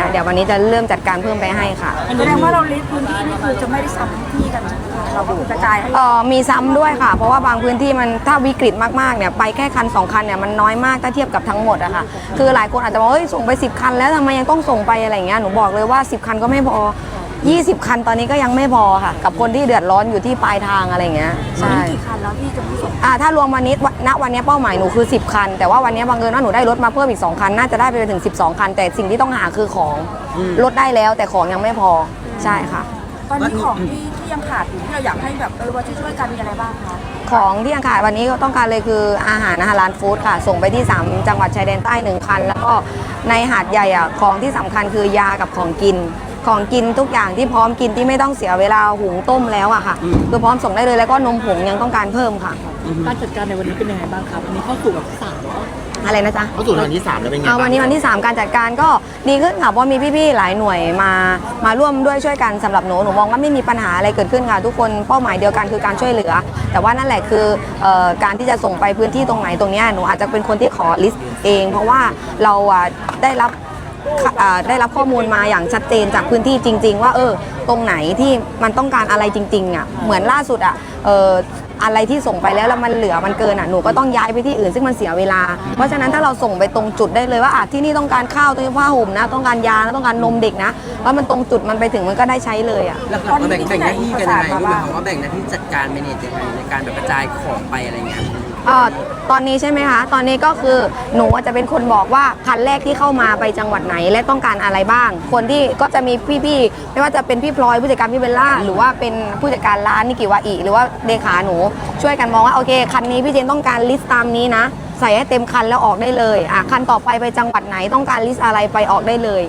งี้ยเดี๋ยววันนี้จะเริ่มจัดการเพิ่มไปให้ค่ะแสดงว่าเราลิสต์พื้นที่นี่คือจะไม่ได้ซ้ำที่กันใช่ไหมคะเราก็คือกระจายให้ เอ่อมีซ้ำด้วยค่ะ เพราะว่าบางพื้นที่มันถ้าวิกฤตมากๆเนี่ยไปแค่คันสองคันเนี่ยมันน้อยมากถ้าเทียบกับทั้งหมดอะค่ะคือหลายคนอาจจะบอกเฮ้ยส่งไป 10 คันแล้วทำไมยังต้องส่งไปอะไรอย่างเงี้ยหนูบอกเลยว่า 10 คันก็ไม่พอ 20 คันตอนนี้ก็ยังไม่พอค่ะ กับคนที่เดือดร้อนอยู่ที่ปลายทางอะไรอย่างเงี้ยตอนใช่นี้กี่คันแล้วที่จะไม่ส่งอ่าถ้ารวมวันนี้วณวันนี้เป้าหมายหนูคือ 10 คัน แต่ว่าวันนี้บังเอิญว่าหนูได้รถมาเพิ่มอีก 2 คัน น่าจะได้ไปถึง 12 คัน แต่สิ่งที่ต้องหาคือของรถได้แล้วแต่ของยังไม่พอใช่ค่ะ ตอนนี้ของที่ที่ยังขาดอยู่ที่เราอยากให้แบบเออว่าจะช่วยกันมีอะไรบ้างคะของที่ยังขาดวันนี้ก็ต้องการเลยคืออาหารอาหารร้านฟู้ดค่ะ ส่งไปที่ 3 จังหวัดชายแดนใต้หนึ่งคัน แล้วก็ในหาดใหญ่อะของที่สำคัญคือยากับของกิน ของกินทุกอย่างที่พร้อมกินที่ไม่ต้องเสียเวลาหุงต้มแล้วอะค่ะคือพร้อมส่งได้เลยแล้วก็นมผงยังต้องการเพิ่มค่ะ การจัดการในวันนี้เป็นยังไงบ้างครับวันนี้เข้าสู่แบบสามแล้ว อะไรนะจ๊ะ เข้าสู่วันที่3แล้วเป็นไงเอาวันนี้วันที่ 3 การจัดการก็ดีขึ้นค่ะเพราะมีพี่ๆหลายหน่วยมามาร่วมด้วยช่วยกันสำหรับหนูหนูมองว่าไม่มีปัญหาอะไรเกิดขึ้นค่ะ ทุกคนเป้าหมายเดียวกันคือการช่วยเหลือ แต่ว่านั่นแหละคือเอ่อการที่จะส่งไปพื้นที่ตรงไหนตรงเนี้ยหนูอาจจะเป็นคนที่ขอลิสต์เอง เพราะว่าเราอะได้รับอ่า ได้รับข้อมูลมาอย่างชัดเจนจากพื้นที่จริง ๆ ว่าเออตรงไหนที่มันต้องการอะไรจริงๆอะเหมือนล่าสุดอะอออะไรที่ส่งไปแล้วแล้วมันเหลือมันเกินอะหนูก็ต้องย้ายไปที่อื่นซึ่งมันเสียเวลา เพราะฉะนั้นถ้าเราส่งไปตรงจุดได้เลยว่าอะที่นี่ต้องการข้าวต้องการผ้าห่มนะ ต้องการยานะต้องการนมเด็กนะว่ามันตรงจุดมันไปถึงมันก็ได้ใช้เลยอะหลักๆเราแบ่งหน้าที่กันยังไงรู้ไหมคะว่าแบ่งหน้าที่จัดการเมเนจยังไงในการแบบกระจายของไปอะไรเงี้ย อ่าตอนนี้ใช่ไหมคะ ตอนนี้ก็คือหนูอาจจะเป็นคนบอกว่าคันแรกที่เข้ามาไปจังหวัดไหนและต้องการอะไรบ้าง คนที่ก็จะมีพี่ๆไม่ว่าจะเป็นพี่พลอยผู้จัดการพี่เบลล่าหรือว่าเป็นผู้จัดการร้านนิกิวาอิหรือว่าเลขาหนู ช่วยกันมองว่าโอเคคันนี้พี่เจนต้องการลิสต์ตามนี้นะ ใส่ให้เต็มคันแล้วออกได้เลยอะคันต่อไปไปจังหวัดไหนต้องการลิสต์อะไรไปออกได้เลย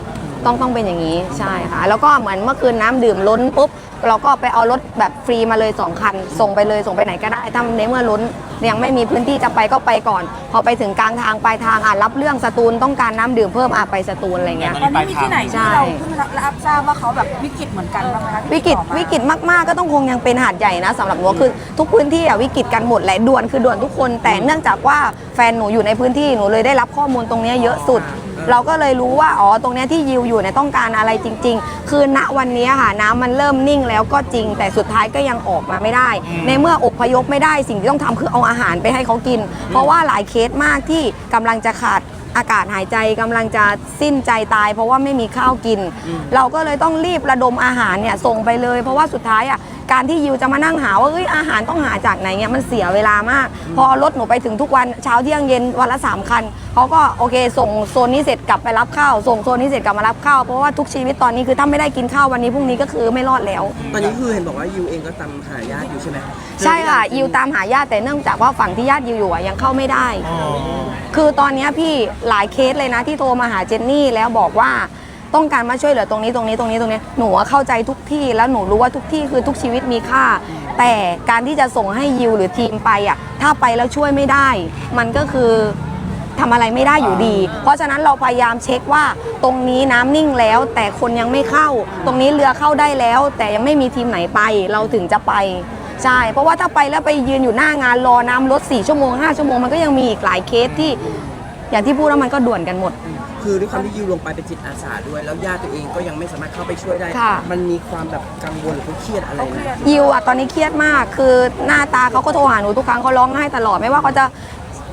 ต้องต้องเป็นอย่างนี้ใช่ค่ะแล้วก็เหมือนเมื่อคืนน้ำดื่มล้นปุ๊บ เราก็ไปเอารถแบบฟรีมาเลย 2 คัน ส่งไปเลยส่งไปไหนก็ได้ถ้าในเมื่อล้นยังไม่มีพื้นที่จะไปก็ไปก่อน พอไปถึงกลางทางปลายทางอะรับเรื่องสตูลต้องการน้ำดื่มเพิ่มอะไปสตูลอะไรเงี้ย ตอนนี้มีที่ไหนใช่ที่เราเพิ่งรับทราบว่าเขาแบบวิกฤตเหมือนกันบ้างไหมคะที่วิกฤตติดต่อมาวิกฤตมากๆก็ต้องคงยังเป็นหาดใหญ่นะสำหรับหนูคือทุกพื้นที่อะวิกฤตกันหมดแหละด่วนคือด่วนทุกคน แต่เนื่องจากว่าแฟนหนูอยู่ในพื้นที่หนูเลยได้รับข้อมูลตรงเนี้ยเยอะสุด เราก็เลยรู้ว่าอ๋อตรงเนี้ยที่ยิวอยู่เนี่ยต้องการอะไรจริง ๆ คือณวันเนี้ยค่ะน้ำมันเริ่มนิ่งแล้วก็จริง แต่สุดท้ายก็ยังออกมาไม่ได้ ในเมื่ออพยพไม่ได้สิ่งที่ต้องทำคือเอาอาหารไปให้เขากิน เพราะว่าหลายเคสมากที่กำลังจะขาดอากาศหายใจกำลังจะสิ้นใจตาย เพราะว่าไม่มีข้าวกิน เราก็เลยต้องรีบระดมอาหารเนี่ยส่งไปเลย เพราะว่าสุดท้ายอะ การที่ยิวจะมานั่งหาว่าเอ้ยอาหารต้องหาจากไหนเนี่ยมันเสียเวลามาก พอรถหนูไปถึงทุกวันเช้าเที่ยงเย็นวันละสามคันเขาก็โอเค ส่งโซนนี้เสร็จกลับไปรับข้าวส่งโซนนี้เสร็จกลับมารับข้าวเพราะว่าทุกชีวิตตอนนี้คือถ้าไม่ได้กินข้าววันนี้พรุ่งนี้ก็คือไม่รอดแล้ว ตอนนี้คือเห็นบอกว่ายูเองก็ตามหาญาติอยู่ใช่ไหมใช่ค่ะยิวตามหาญาติแต่เนื่องจากว่าฝั่งที่ญาติยิวอยู่อะยังเข้าไม่ได้ คือตอนเนี้ยพี่หลายเคสเลยนะที่โทรมาหาเจนนี่แล้วบอกว่า ต้องการมาช่วยเหลือตรงนี้ตรงนี้ตรงนี้ตรงนี้หนูเข้าใจทุกที่แล้วหนูรู้ว่าทุกที่คือทุกชีวิตมีค่า แต่การที่จะส่งให้ยิวหรือทีมไปอะถ้าไปแล้วช่วยไม่ได้ มันก็คือทำอะไรไม่ได้อยู่ดี เพราะฉะนั้นเราพยายามเช็คว่าตรงนี้น้ำนิ่งแล้ว แต่คนยังไม่เข้า ตรงนี้เรือเข้าได้แล้ว แต่ยังไม่มีทีมไหนไป เราถึงจะไปใช่เพราะว่าถ้าไปแล้วไปยืนอยู่หน้างานรอน้ำรถ4ชั่วโมง5ชั่วโมงมันก็ยังมีอีกหลายเคสที่ อย่างที่พูดแล้วมันก็ด่วนกันหมด คือด้วยความที่ยูลงไปเป็นจิตอาสาด้วย แล้วญาติตัวเองก็ยังไม่สามารถเข้าไปช่วยได้ ค่ะ มันมีความแบบกังวลหรือเครียดอะไรเขาเคไหมรียดยิวอะตอนนี้เครียดมาก คือหน้าตาเขาก็โทรหาหนูทุกครั้งเขาร้องไห้ตลอดไม่ว่าเขาจะ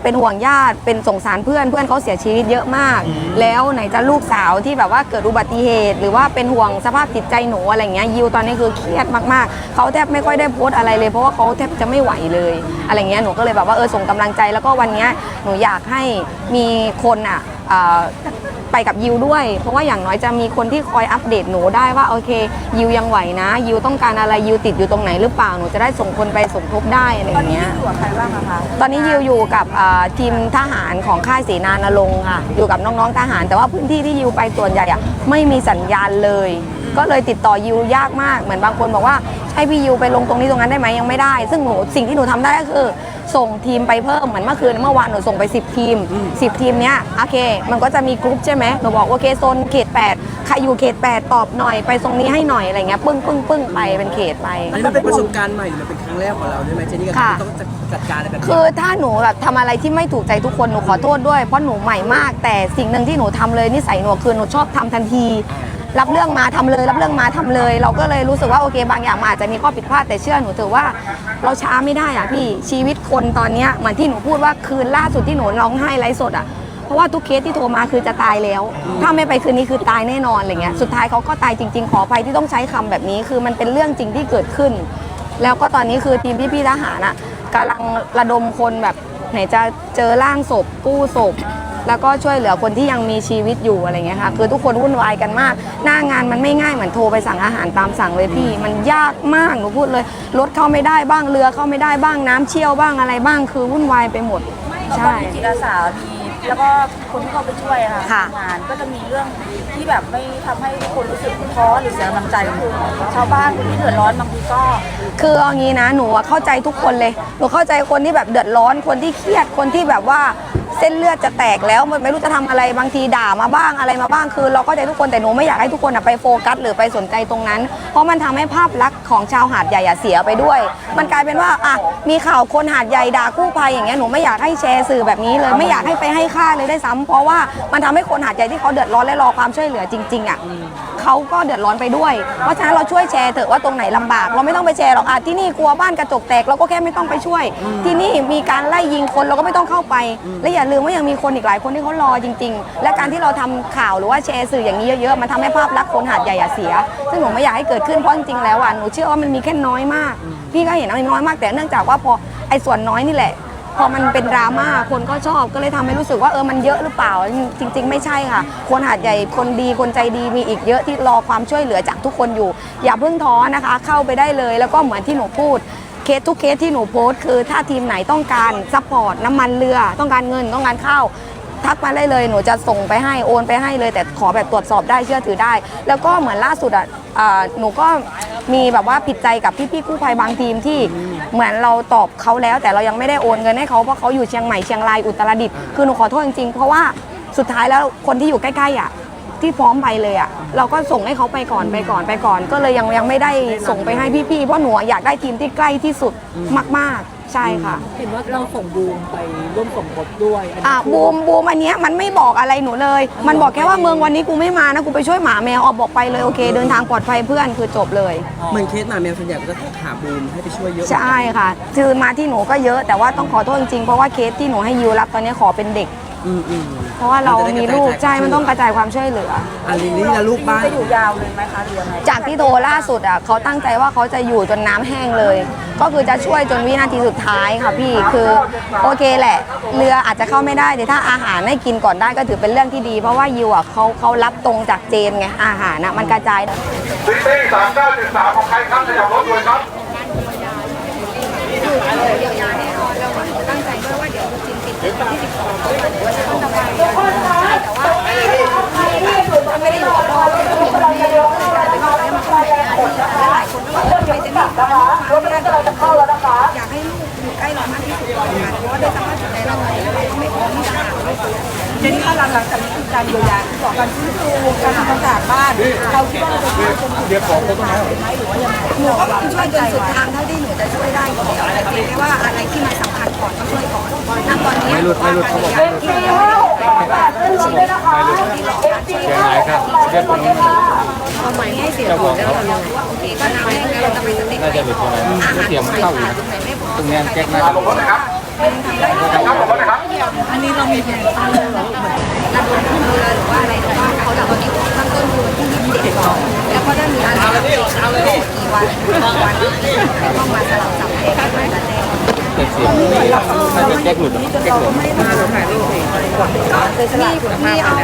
เป็นห่วงญาติเป็นสงสารเพื่อนเพื่อนเขาเสียชีวิตเยอะมาก แล้วไหนจะลูกสาวที่แบบว่าเกิดอุบัติเหตุ หรือว่าเป็นห่วงสภาพจิตใจหนูอะไรเงี้ยยิวตอนนี้คือเครียดมากๆเขาแทบไม่ค่อยได้โพสต์อะไรเลยเพราะว่าเขาแทบจะไม่ไหวเลยอะไรเงี้ยหนูก็เลยแบบว่าเออส่งกำลังใจแล้วก็วันเนี้ยหนูอยากให้มีคนอะเอ่อ ไปกับยิวด้วย เพราะว่าอย่างน้อยจะมีคนที่คอยอัปเดตหนูได้ว่าโอเค ยิวยังไหวนะ ยิวต้องการอะไรยิวติดอยู่ตรงไหนหรือเปล่าหนูจะได้ส่งคนไปสมทบได้อะไรอตอนย่างนี้เงี้ย อยู่กับใครบ้างอะคะตอนนี้ยิวอยู่กับอ่าทีมทหารของค่ายเสนานรงค์ค่ะอยู่กับน้องๆทหาร แต่ว่าพื้นที่ที่ยิวไปส่วนใหญ่อะไม่มีสัญญาณเลย ก็เลยติดต่อยิวยากมากเหมือนบางคนบอกว่าให้พี่ยิวไปลงตรงนี้ตรงนั้นได้ไหมยังไม่ได้ ซึ่งหนูสิ่งที่หนูทำได้ก็คือ ส่งทีมไปเพิ่มเหมือนเมื่อคืนเมื่อวานหนูส่งไป 10 ทีม 10 ทีมเนี้ยโอเค มันก็จะมีกรุ๊ปใช่ไหมหนูบอกโอเคโซนเขต 8 ใครอยู่เขต 8 ตอบหน่อยไปตรงนี้ให้หน่อยอะไรเงี้ยปึ้งปึ้งปึ้งไปเป็นเขตไป อันนี้มันเป็นประสบการณ์ใหม่หรือมันเป็นครั้งแรกของเราใช่ไหมเจนนี่กับค่ะที่ต้องจัดการอะไรแบบนี้คือถ้าหนูแบบทำอะไรที่ไม่ถูกใจทุกคนหนูขอโทษด้วยเพราะหนูใหม่มาก แต่สิ่งหนึ่งที่หนูทำเลยนิสัยหนูคือหนูชอบทำทันที รับเรื่องมาทำเลย รับเรื่องมาทำเลย เราก็เลยรู้สึกว่าโอเค บางอย่างมันอาจจะมีข้อผิดพลาดแต่เชื่อหนูเถอะว่าเราช้าไม่ได้อะพี่ชีวิตคนตอนเนี้ยเหมือนที่หนูพูดว่าคืนล่าสุดที่หนูร้องไห้ไลฟ์สดอะเพราะว่าทุกเคสที่โทรมาคือจะตายแล้ว ถ้าไม่ไปคืนนี้คือตายแน่นอนอะไรเงี้ยสุดท้ายเขาก็ตายจริง ๆ ขออภัยที่ต้องใช้คำแบบนี้ คือมันเป็นเรื่องจริงที่เกิดขึ้น แล้วก็ตอนนี้คือทีมพี่ๆทหารอะกำลังระดมคนแบบไหนจะเจอร่างศพกู้ศพ แล้วก็ช่วยเหลือคนที่ยังมีชีวิตอยู่อะไรเงี้ยค่ะคือทุกคนวุ่นวายกันมาก หน้างานมันไม่ง่ายเหมือนโทรไปสั่งอาหารตามสั่งเลยพี่ มันยากมากหนูพูดเลยรถเข้าไม่ได้บ้างเรือเข้าไม่ได้บ้างน้ำเชี่ยวบ้างอะไรบ้างคือวุ่นวายไปหมดไม่ตอใช่นที่จิตอาสามีแล้วก็คนที่เข้าไปช่วยอะค่ะค่ะทำงานก็จะมีเรื่อง ที่แบบไม่ทำให้คนรู้สึกท้อหรือเสียกำลังใจก็คือชาวบ้านคนที่เดือดร้อนบางทีก็คือเอางี้นะหนูอะเข้าใจทุกคนเลยหนูเข้าใจคนที่แบบเดือดร้อนคนที่เครียดคนที่แบบว่าเส้นเลือดจะแตกแล้วมันไม่รู้จะทำอะไรบางทีด่ามาบ้างอะไรมาบ้างคือ เราเข้าใจทุกคนแต่หนูไม่อยากให้ทุกคนไปโฟกัส หรือไปสนใจตรงนั้น เพราะมันทำให้ภาพลักษณ์ของชาวหาดใหญ่เสียไปด้วย มันกลายเป็นว่าอะมีข่าวคนหาดใหญ่ด่ากู้ภัยอย่างเงี้ยหนูไม่อยากให้แชร์สื่อแบบนี้เลยไม่อยากให้ไปให้ค่าเลยได้ซ้ำเพราะว่ามันทำให้คนหาดใหญ่ที่เขาเดือดร้อนและรอความช่วยเหลือจริงๆอะเขาก็เดือดร้อนไปด้วย เพราะฉะนั้นเราช่วยแชร์เถอะว่าตรงไหนลำบาก เราไม่ต้องไปแชร์หรอกอะที่นี่กลัวบ้านกระจกแตกเราก็แค่ไม่ต้องไปช่วย ที่นี่มีการไล่ยิงคนเราก็ไม่ต้องเข้าไป และอย่าลืมว่ายังมีคนอีกหลายคนที่เขารอจริง ๆ และการที่เราทำข่าวหรือว่าแชร์สื่ออย่างนี้เยอะๆมันทำให้ภาพลักษณ์คนหาดใหญ่อะเสีย ซึ่งหนูไม่อยากให้เกิดขึ้นเพราะจริงๆแล้วอะหนูเชื่อว่ามันมีแค่น้อยมาก พี่ก็เห็นว่ามันน้อยมากแต่เนื่องจากว่าพอไอ้ส่วนน้อยนี่แหละ พอมันเป็นดราม่าคนก็ชอบก็เลยทำให้รู้สึกว่าเออมันเยอะหรือเปล่าจริง ๆ ไม่ใช่ค่ะ คนหาดใหญ่คนดีคนใจดีมีอีกเยอะที่รอความช่วยเหลือจากทุกคนอยู่ อย่าเพิ่งท้อนะคะ เข้าไปได้เลยแล้วก็เหมือนที่หนูพูดเคสทุกเคสที่หนูโพสต์คือถ้าทีมไหนต้องการซัพพอร์ตน้ำมันเรือ ต้องการเงินต้องการข้าวทักมาได้เลยหนูจะส่งไปให้โอนไปให้เลย แต่ขอแบบตรวจสอบได้เชื่อถือได้ แล้วก็เหมือนล่าสุดอะ หนูก็มีแบบว่าผิดใจกับพี่ๆกู้ภัยบางทีมที่เหมือนเราตอบเขาแล้ว แต่เรายังไม่ได้โอนเงินให้เขาเพราะเขาอยู่เชียงใหม่เชียงรายอุตรดิตถ์คือหนูขอโทษจริงๆเพราะว่าสุดท้ายแล้วคนที่อยู่ใกล้ๆอะที่พร้อมไปเลยอะเราก็ส่งให้เขาไปก่อนไปก่อนไปก่อน ก็เลยยังยังไม่ได้ส่งไปให้พี่ๆเพราะหนูอยากได้ทีมที่ใกล้ที่สุดมาก ๆ ใช่ค่ะ เห็นว่าเราส่งบูมไปร่วมสมทบด้วยนนี้อะคือบูมบูมอันเนี้ยมันไม่บอกอะไรหนูเลย มันบอกแค่ว่าเมืองวันนี้กูไม่มานะกูไปช่วยหมาแมวออกบอกไปเลยโอเค เดินทางปลอดภัยเพื่อนคือจบเลย เหมือนเคสหมาแมวส่วนใหญ่ก็จะหาบูมให้ไปช่วยเยอะใช่ค่ะ คือมาที่หนูก็เยอะแต่ว่าต้องขอโทษจริงๆ เพราะว่าเคสที่หนูให้ยูรับตอนนี้ขอเป็นเด็ก อืมอืม เพราะว่าเรามีลูกใช่มันต้องกระจายความช่วยเหลือ อันลิลลี่และลูกบ้านจะอยู่ยาวเลยไหมคะหรือยังไงจากที่โทรล่าสุดอะเขาตั้งใจว่าเขาจะอยู่จนน้ำแห้งเลย ก็คือจะช่วยจนวินาทีสุดท้ายค่ะพี่คือโอเคแหละ เรืออาจจะเข้าไม่ได้แต่ถ้าอาหารให้กินก่อนได้ก็ถือเป็นเรื่องที่ดี เพราะว่ายิวอะเขาเขารับตรงจากเจนไงอาหารอะมันกระจายซิตี้สามเก้าเจ็ดสามของใครครับขยับรถด้วยครับ หลังจากนี้คือการเยียวยาที่อการฟื้นฟูการทำความสะอาดบ้าน เราคิดว่าเราจะช่วยจนเดียวของเขาต้องไหมหรือว่าหนูก็พร้อมช่วยจนสุดทางเท่าที่หนูจะช่วยได้อยู่แล้วแต่เพียงแค่ว่าอะไรที่มันสำคัญก่อนก็ช่วยก่อนณตอนนี้ไม่รุดไม่รุดเขาบอกไม่รุดเสียหายครับเรียกคนนี้เอาใหม่ให้เสียก่อนแล้วเราโอเคก็น้ำแห้งแล้วเราจะไปสต็ปน่าจะหลุดตรงไหนไม่เสียงมันเข้าอยู่นะตรงเนี้ยแก๊กน่าจะหลุดนะครับ อันนี้เรามีแผนตั้งแล้วเหรอเหมือนระดมทุนเรือหรือว่าอะไรแต่ว่าเขาจะตอนนี้ตั้งต้นคือวันที่27ก่อนแล้วก็ได้มีอะไรกี่วันกี่วันแล้วก็มาสลับสับเองก็จะแจ้ งแต่เสียงนี่น่าจะแก๊กหลุดแก๊กหลุดมีมีเอา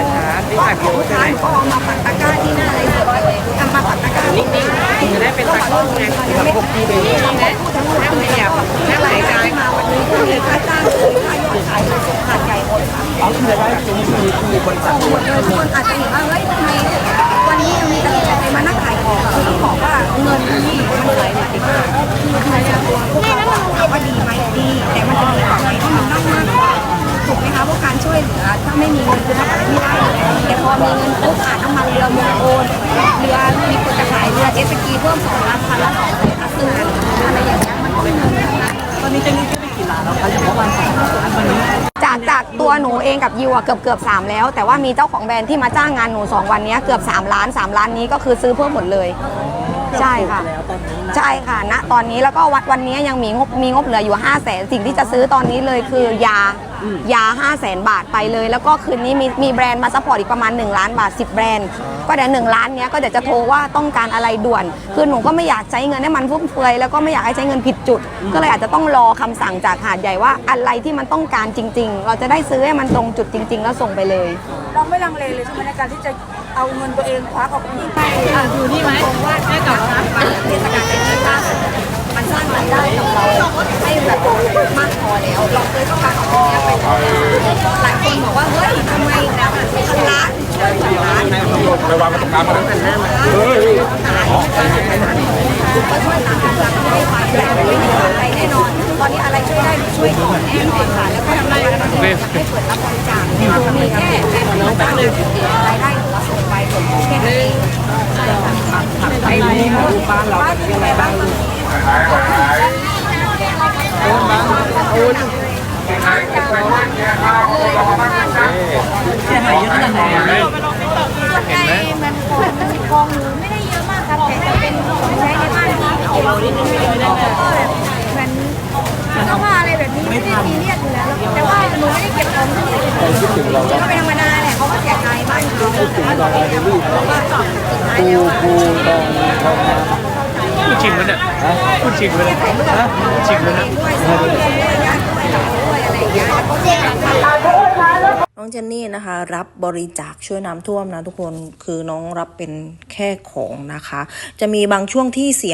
ผู้ชายก็เอามาปักตะกร้าที่หน้าอะไรสดเลยทำมาปักตะกร้านิ่งๆจะได้เป็นตะกร้าไงไม่พวกที่เดียวนะทั้งหมดทั้งแอบแม่หลายการมาวันนี้ก็เลยค่าจ้างเลยค่ายอดขายขาดใหญ่หมดค่ะเอาคืออะไรตรงนี้มีมีคนสั่งหมดเลยทุกคนอาจจะเห็นว่าเฮ้ยทำไมวันนี้ยังมีกระแสมานั่งขายของคือต้องบอกว่าเงินที่มันไหลมาติดมาคือใครจะตัว ยเหลือถ้าไม่มีเงินคือทำอะไรไม่ได้อแล้แต่พอมีเงินปุ๊บอะน้ำมันเรือมูลโอนเรือมีคนจะขายเรือเจ็ตสกีเพิ่มสองล้านพันละสองแสนซื้ออะไรอย่างเงี้ยมันก็เป็นเงินนั้นตอนนี้จะนี่กี่ล้านแล้วามล้านจากจากตัวหนูเองกับยูอะเกือบเกือบสามแล้ว แต่ว่ามีเจ้าของแบรนด์ที่มาจ้างงานหนูสองวันนี้เกือบสามล้านสามล้านนี้ก็คือซื้อเพิ่มหมดเลย ใช่ค่ะใช่ค่ะณตอนนี้แล้วก็วัดวันนี้ยังมีงบมีงบเหลืออยู่5้าแสนสิ่งที่จะซื้อตอนนี้เลยคือยา ยา 5 0 0แสนบาทไปเลย แล้วก็คืนนี้มีมีแบรนด์มาซัพพอร์ตอีกประมาณ 1 ล้านบาท 10 แบรนด์ ก็เดี๋ยวหนึ่งล้านเนี้ยก็เดี๋ยวจะโทรว่าต้องการอะไรด่วน คือหนูก็ไม่อยากใช้เงินให้มันฟุ่มเฟือยแล้วก็ไม่อยากให้ใช้เงินผิดจุด ก็เลยอาจจะต้องรอคำสั่งจากหาดใหญ่ว่าอะไรที่มันต้องการจริง ๆ เราจะได้ซื้อให้มันตรงจุดจริง ๆ แล้วส่งไปเลย เราไม่ลังเลเลยใช่ไหมในการที่จะเอาเงินตัวเองคว้าออกที่ให้อยู่นี่ไหมว่าให้กับร้านเทศกาลเป็นที่ว่ามันสร้างรายได้กับเราให้แบบมากพอแล้วเราเคย ต้องการเองเนี้ยไปทำงานหลายคนบอกว่าเฮ้ยทำไมนะพันล้านร้านไปวางมาตรงกลางมาเลยเฮ้ยก็ช่วยตามกำลังให้ไปแต่ไม่มีอะไรแน่นอนตอนนี้อะไรช่วยได้ช่วยก่อนแน่นอนค่ะแล้วก็ทำรายได้ให้เปิดรับบริจาคมีแค่แค่เราตั้งเลยรายได้หรือว่าส่งไปแค่นั้นเองไปบ้านเราเป็นยังไงบ้างลูก เสียหายเยอะขนาดไหนอะ ส่วนใหญ่มันของของหนูไม่ได้เยอะมากครับแต่จะเป็นของใช้ในบ้านที่เก็บแล้วก็แบบเหมือนเสื้อผ้าอะไรแบบนี้ไม่ได้ซีเรียสอยู่แล้ว แต่ว่าหนูไม่ได้เก็บ ของที่นี่ก็เป็นธรรมดาแหละเขาก็เสียใจบ้านเขาแล้วก็สุดท้ายแล้วอะพูดจริงมันเนี่ยพูดจริงมันเนี่ยจริงมันเนี่ยน้องเจนนี่นะคะ รับบริจาคช่วยน้ำท่วมนะทุกคนคือน้องรับเป็นแค่ของนะคะ จะมีบางช่วงที่เสีย